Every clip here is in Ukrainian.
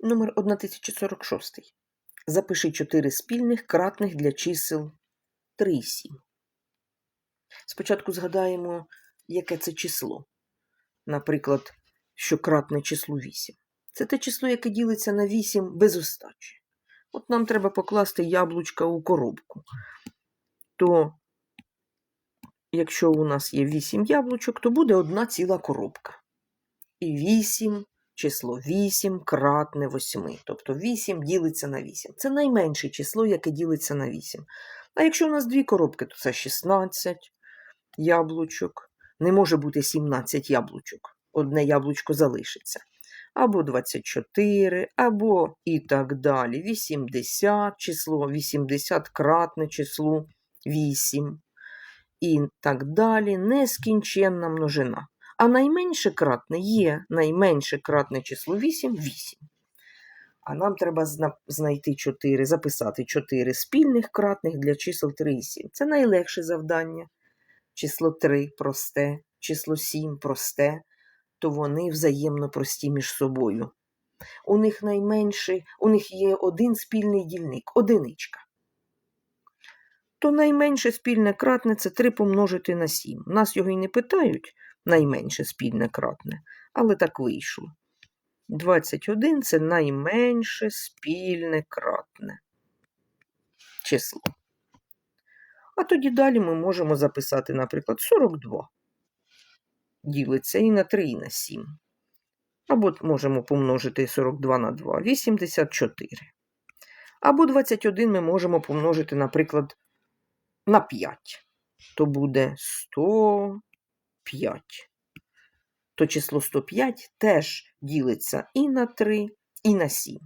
Номер 1046. Запиши 4 спільних кратних для чисел 3 і 7. Спочатку згадаємо, яке це число. Наприклад, що кратне числу 8. Це те число, яке ділиться на 8 без остачі. От нам треба покласти яблучка у коробку. То, якщо у нас є 8 яблучок, то буде одна ціла коробка. І 8, число 8 кратне 8. Тобто 8 ділиться на 8. Це найменше число, яке ділиться на 8. А якщо у нас дві коробки, то це 16 яблучок. Не може бути 17 яблучок. Одне яблучко залишиться. Або 24, або і так далі. 80 число, 80 кратне число 8. І так далі. Нескінченна множина. А найменше кратне є найменше кратне число 8 8. А нам треба знайти 4, записати 4 спільних кратних для чисел 3 і 7. Це найлегше завдання. Число 3 просте, число 7 просте, то вони взаємно прості між собою. У них найменший, у них є один спільний дільник, одиничка. То найменше спільне кратне це 3 помножити на 7. Нас його і не питають, найменше спільне кратне, але так вийшло. 21 це найменше спільне кратне число. А тоді далі ми можемо записати, наприклад, 42. Ділиться і на 3, і на 7. Або можемо помножити 42 на 2, 84. Або 21 ми можемо помножити, наприклад, на 5. То буде 105. То число 105 теж ділиться і на 3, і на 7.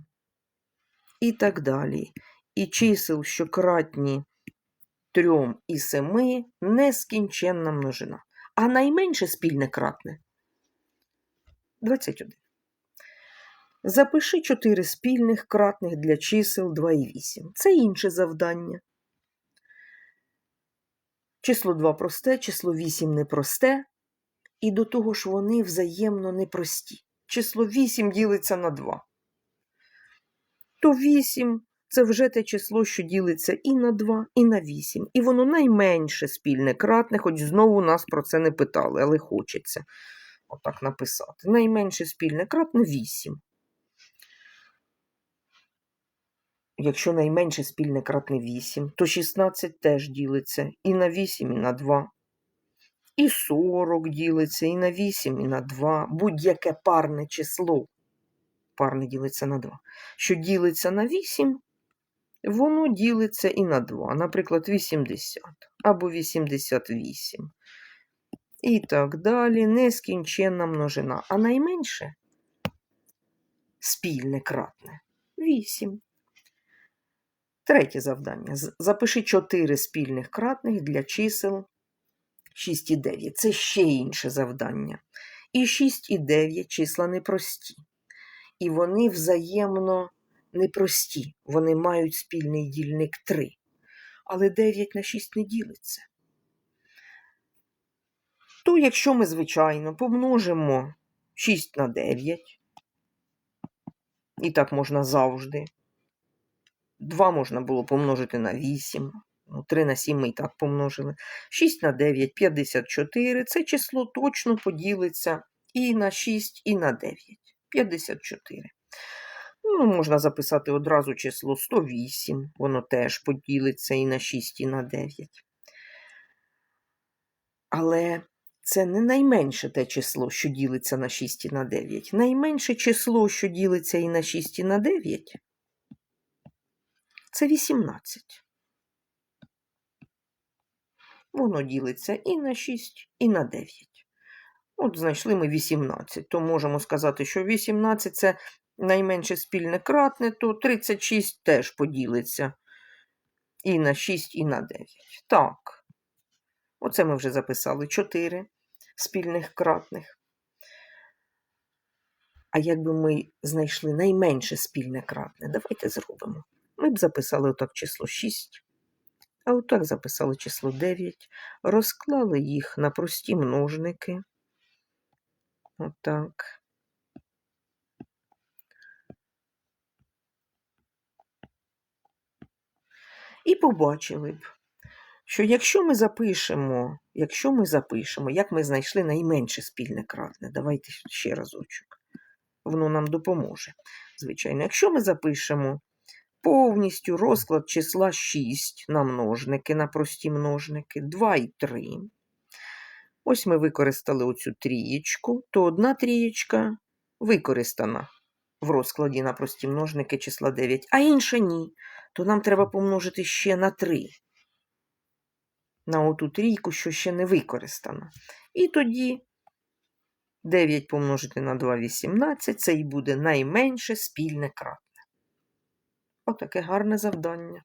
І так далі. І чисел, що кратні 3 і 7, нескінченна множина. А найменше спільне кратне 21. Запиши 4 спільних кратних для чисел 2 і 8. Це інше завдання. Число 2 просте, число 8 непросте, і до того ж вони взаємно непрості. Число 8 ділиться на 2. То 8 це вже те число, що ділиться і на 2, і на 8. І воно найменше спільне кратне, хоч знову нас про це не питали, але хочеться отак написати. Найменше спільне кратне 8. Якщо найменше спільне кратне 8, то 16 теж ділиться і на 8, і на 2. І 40 ділиться і на 8, і на 2. Будь-яке парне число. Парне ділиться на 2. Що ділиться на 8, воно ділиться і на 2. Наприклад, 80 або 88. І так далі. Нескінченна множина. А найменше спільне кратне 8. Третє завдання. Запиши 4 спільних кратних для чисел 6 і 9. Це ще інше завдання. І 6 і 9 числа непрості. І вони взаємно непрості. Вони мають спільний дільник 3. Але 9 на 6 не ділиться. То якщо ми, звичайно, помножимо 6 на 9, і так можна завжди. 2 можна було помножити на 8. Ну, 3 на 7 ми і так помножили. 6 на 9 54. Це число точно поділиться і на 6, і на 9. 54. Ну, можна записати одразу число 108. Воно теж поділиться і на 6, і на 9. Але це не найменше те число, що ділиться на 6 і на 9. Найменше число, що ділиться і на 6 і на 9, це 18. Воно ділиться і на 6, і на 9. От знайшли ми 18, то можемо сказати, що 18 це найменше спільне кратне, то 36 теж поділиться і на 6, і на 9. Так. Оце ми вже записали 4 спільних кратних. А якби ми знайшли найменше спільне кратне, давайте зробимо. Ми б записали отак число 6, а отак записали число 9, розклали їх на прості множники. Отак. І побачили б, що якщо ми запишемо, якщо ми запишемо, як ми знайшли найменше спільне кратне, давайте ще разочок. Воно нам допоможе. Звичайно, якщо ми запишемо повністю розклад числа 6 на множники, на прості множники, 2 і 3. Ось ми використали оцю трієчку, то одна трієчка використана в розкладі на прості множники числа 9, а інша ні. То нам треба помножити ще на 3. На оту трійку, що ще не використана. І тоді 9 помножити на 2 – 18, це і буде найменше спільне кратне. Отаке гарне завдання.